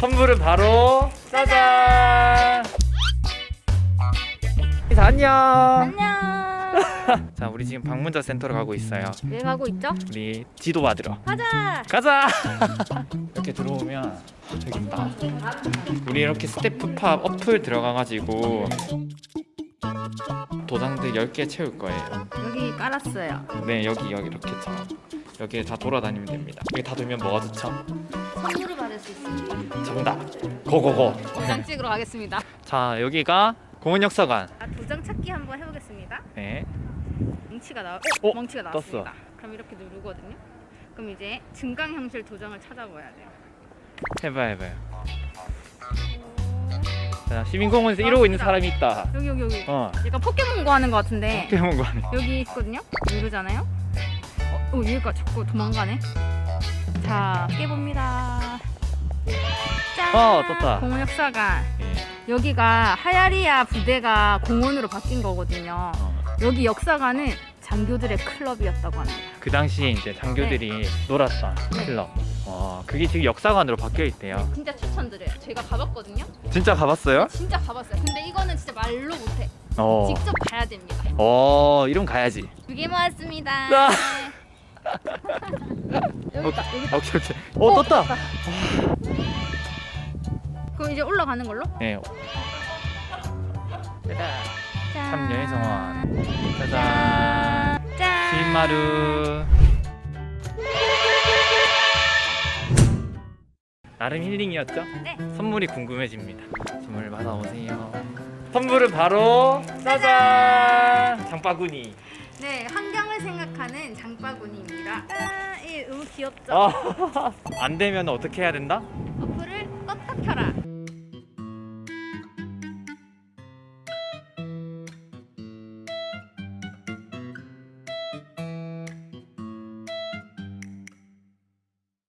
선물은 바로 짜잔. 인사 안녕. 안녕. 자, 우리 지금 방문자 센터로 가고 있어요. 왜 가고 있죠? 우리 지도 받으러. 가자. 가자. 이렇게 들어오면 저기 있다. 우리 이렇게 스태프팝 어플 들어가가지고 도장들 10개 채울 거예요. 여기 깔았어요. 네, 여기 여기 이렇게 쳐. 여기 다 돌아다니면 됩니다. 여기 다 돌면 뭐가 좋죠? 선물을 받을 수 있습니다. 정답. 고고고. 도장 찍으러 가겠습니다. 자, 여기가 공원역사관. 아, 도장 찾기 한번 해보겠습니다. 네. 멍치가 나와. 어, 어, 멍치가. 나왔습니다. 그럼 이렇게 누르거든요. 그럼 이제 증강현실 도장을 찾아봐야 돼요. 해봐 해봐요. 자, 시민공원에서 이러고 있는 사람이 있다. 여기 여기 여기. 어. 약간 포켓몬고 하는 것 같은데 포켓몬 관에. 여기 있거든요. 누르잖아요. 어, 어 얘가 자꾸 도망가네. 자 깨봅니다. 짠. 어, 떴다. 공원역사관. 예. 여기가 하야리야 부대가 공원으로 바뀐 거거든요. 어. 여기 역사관은 장교들의 클럽이었다고 합니다. 그 당시에 이제 장교들이 놀았던 네. 클럽. 어, 그게 지금 역사관으로 바뀌어 있대요. 진짜 추천드려요. 제가 가봤거든요. 진짜 가봤어요? 진짜 가봤어요. 근데 이거는 진짜 말로 못해. 어. 직접 가야 됩니다. 어, 이름 가야지. 두개 모았습니다. 아. 여기 있다. 여기 있다. 오케이, 오케이. 어, 떴다. 그럼 이제 올라가는 걸로? 네. 짜잔. 짠. 참여의 정원. 짜잔. 짠. 신마루. 나름 힐링이었죠? 네. 선물이 궁금해집니다. 선물 받아오세요. 선물은 바로 짜잔! 장바구니. 네, 환경을 생각하는 장바구니입니다. 귀엽죠? 아, 안 되면 어떻게 해야 된다? 어플을 껐다 켜라.